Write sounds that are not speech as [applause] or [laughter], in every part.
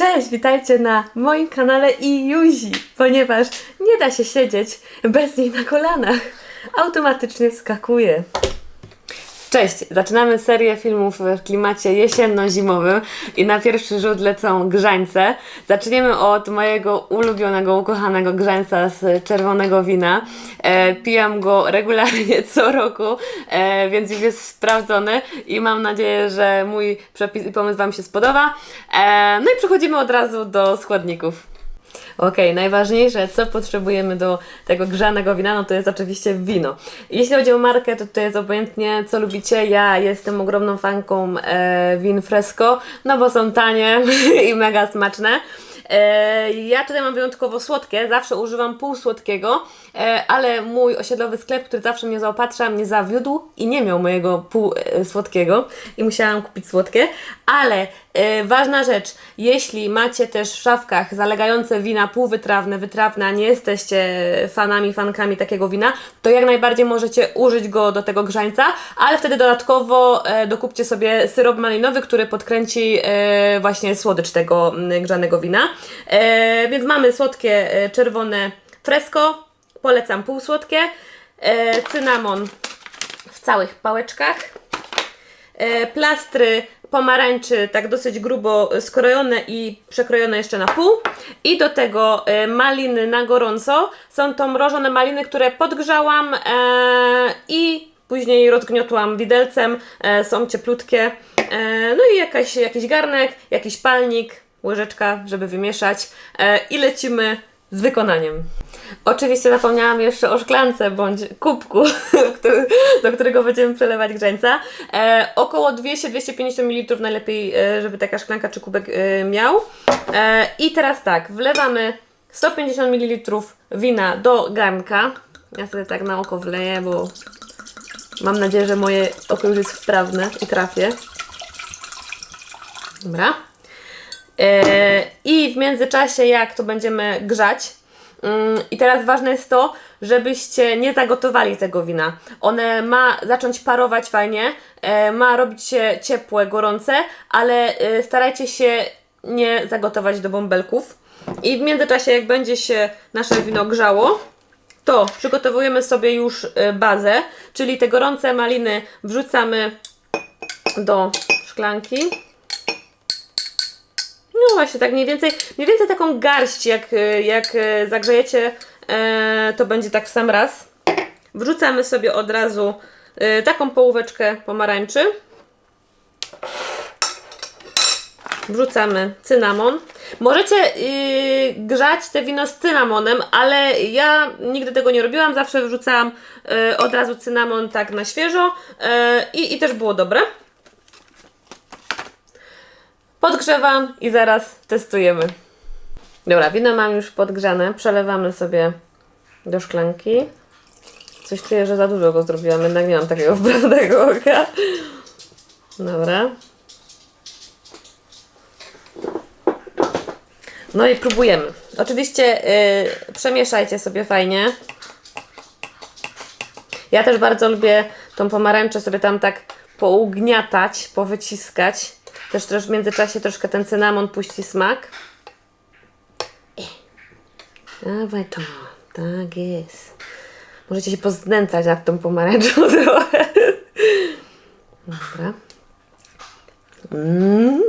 Cześć, witajcie na moim kanale i Juzi, ponieważ nie da się siedzieć bez niej na kolanach. Automatycznie wskakuje. Cześć, zaczynamy serię filmów w klimacie jesienno-zimowym i na pierwszy rzut lecą grzańce. Zaczniemy od mojego ulubionego, ukochanego grzańca z czerwonego wina. E, pijam go regularnie [laughs] co roku, e, więc już jest sprawdzony i mam nadzieję, że mój przepis i pomysł Wam się spodoba. E, no i przechodzimy od razu do składników. Okej, najważniejsze, co potrzebujemy do tego grzanego wina, no to jest oczywiście wino. Jeśli chodzi o markę, to to jest obojętnie, co lubicie. Ja jestem ogromną fanką e, win fresco, no bo są tanie [laughs] i mega smaczne. E, ja tutaj mam wyjątkowo słodkie, zawsze używam półsłodkiego, e, ale mój osiedlowy sklep, który zawsze mnie zaopatrza, mnie zawiódł i nie miał mojego półsłodkiego i musiałam kupić słodkie. Ale e, ważna rzecz, jeśli macie też w szafkach zalegające wina półwytrawne, wytrawne, a nie jesteście fanami, fankami takiego wina, to jak najbardziej możecie użyć go do tego grzańca, ale wtedy dodatkowo e, dokupcie sobie syrop malinowy, który podkręci e, właśnie słodycz tego grzanego wina. E, więc mamy słodkie e, czerwone fresco, polecam półsłodkie, e, cynamon w całych pałeczkach, e, plastry pomarańczy tak dosyć grubo skrojone i przekrojone jeszcze na pół i do tego e, maliny na gorąco. Są to mrożone maliny, które podgrzałam e, i później rozgniotłam widelcem, e, są cieplutkie. No i jakaś, jakiś garnek, jakiś palnik, łyżeczka, żeby wymieszać i lecimy z wykonaniem. Oczywiście zapomniałam jeszcze o szklance bądź kubku, [laughs] do którego będziemy przelewać grzańca. E, około 200-250 ml najlepiej, e, żeby taka szklanka czy kubek e, miał. E, I teraz tak, wlewamy 150 ml wina do garnka. Ja sobie tak na oko wleję, bo mam nadzieję, że moje oko już jest wprawne i trafię. Dobra. E, I w międzyczasie, jak to będziemy grzać, i teraz ważne jest to, żebyście nie zagotowali tego wina. One ma zacząć parować fajnie, e, ma robić się ciepłe, gorące, ale e, starajcie się nie zagotować do bąbelków. I w międzyczasie, jak będzie się nasze wino grzało, to przygotowujemy sobie już e, bazę, czyli te gorące maliny wrzucamy do szklanki. No właśnie, tak mniej więcej, mniej więcej taką garść, jak, y, jak y, zagrzejecie, e, to będzie tak w sam raz. Wrzucamy sobie od razu e, taką połóweczkę pomarańczy. Wrzucamy cynamon. Możecie yy, grzać te wino z cynamonem, ale ja nigdy tego nie robiłam. Zawsze wrzucałam yy, od razu cynamon tak na świeżo yy, i też było dobre. Podgrzewam i zaraz testujemy. Dobra, wino mam już podgrzane. Przelewamy sobie do szklanki. Coś czuję, że za dużo go zrobiłam, jednak nie mam takiego [laughs] wprawnego oka. Dobra. No i próbujemy. Oczywiście yy, przemieszajcie sobie fajnie. Ja też bardzo lubię tą pomarańczę sobie tam tak pougniatać, powyciskać. Też, też w międzyczasie troszkę ten cynamon puści smak. Dawaj to, tak jest. Możecie się poznęcać nad tą pomarańczą [laughs] trochę. Dobra. Mm.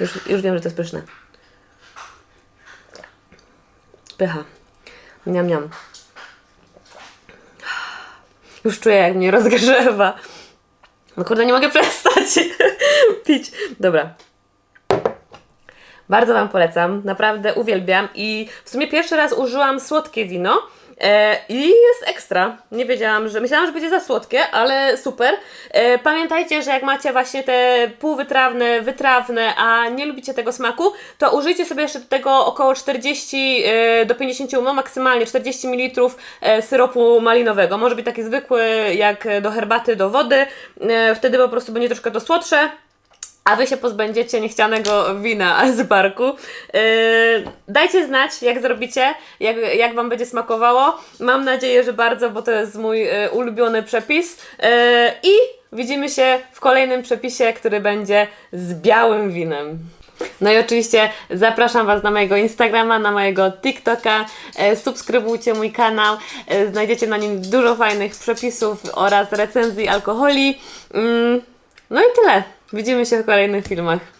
Już, już wiem, że to jest pyszne. Pycha. Miam, miam. Już czuję, jak mnie rozgrzewa. No kurde, nie mogę przestać [laughs] pić. Dobra. Bardzo Wam polecam, naprawdę uwielbiam i w sumie pierwszy raz użyłam słodkie wino e, i jest ekstra. Nie wiedziałam, że myślałam, że będzie za słodkie, ale super. E, pamiętajcie, że jak macie właśnie te półwytrawne, wytrawne, a nie lubicie tego smaku, to użyjcie sobie jeszcze do tego około 40 e, do 50, no maksymalnie 40 ml e, syropu malinowego. Może być taki zwykły jak do herbaty, do wody. E, wtedy po prostu będzie troszkę to słodsze a Wy się pozbędziecie niechcianego wina z barku. Yy, dajcie znać, jak zrobicie, jak, jak Wam będzie smakowało. Mam nadzieję, że bardzo, bo to jest mój yy, ulubiony przepis. Yy, I widzimy się w kolejnym przepisie, który będzie z białym winem. No i oczywiście zapraszam Was na mojego Instagrama, na mojego TikToka. E, subskrybujcie mój kanał. E, znajdziecie na nim dużo fajnych przepisów oraz recenzji alkoholi. Mm, no i tyle. Widzimy się w kolejnych filmach.